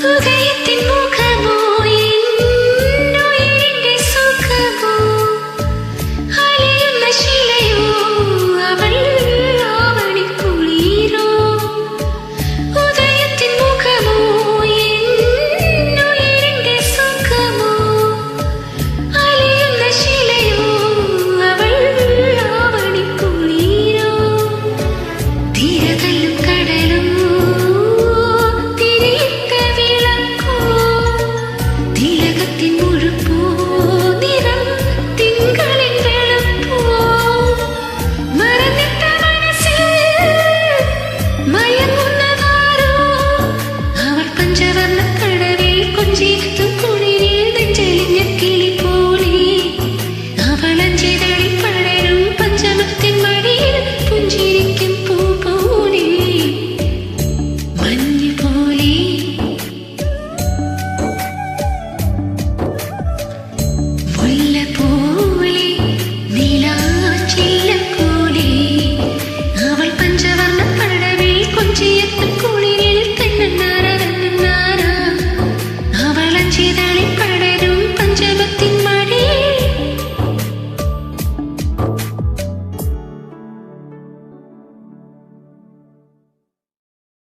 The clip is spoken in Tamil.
உதயத்தின் சிதறின்